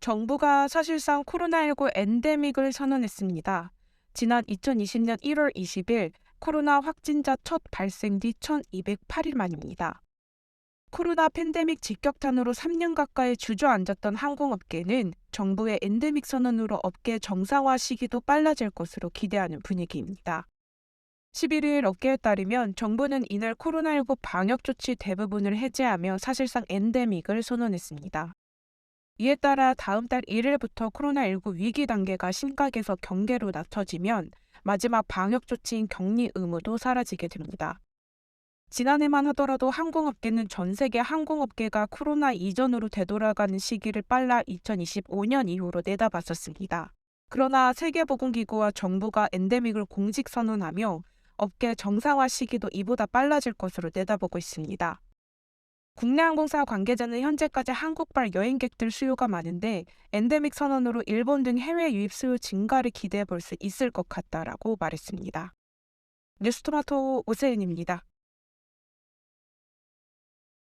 정부가 사실상 코로나19 엔데믹을 선언했습니다. 지난 2020년 1월 20일 코로나 확진자 첫 발생 뒤 1208일 만입니다. 코로나 팬데믹 직격탄으로 3년 가까이 주저앉았던 항공업계는 정부의 엔데믹 선언으로 업계 정상화 시기도 빨라질 것으로 기대하는 분위기입니다. 11일 업계에 따르면 정부는 이날 코로나19 방역 조치 대부분을 해제하며 사실상 엔데믹을 선언했습니다. 이에 따라 다음 달 1일부터 코로나19 위기 단계가 심각에서 경계로 낮춰지면 마지막 방역 조치인 격리 의무도 사라지게 됩니다. 지난해만 하더라도 항공업계는 전 세계 항공업계가 코로나 이전으로 되돌아가는 시기를 빨라 2025년 이후로 내다봤었습니다. 그러나 세계보건기구와 정부가 엔데믹을 공식 선언하며 업계 정상화 시기도 이보다 빨라질 것으로 내다보고 있습니다. 국내 항공사 관계자는 현재까지 한국발 여행객들 수요가 많은데 엔데믹 선언으로 일본 등 해외 유입 수요 증가를 기대해 볼 수 있을 것 같다라고 말했습니다. 뉴스토마토 오세은입니다.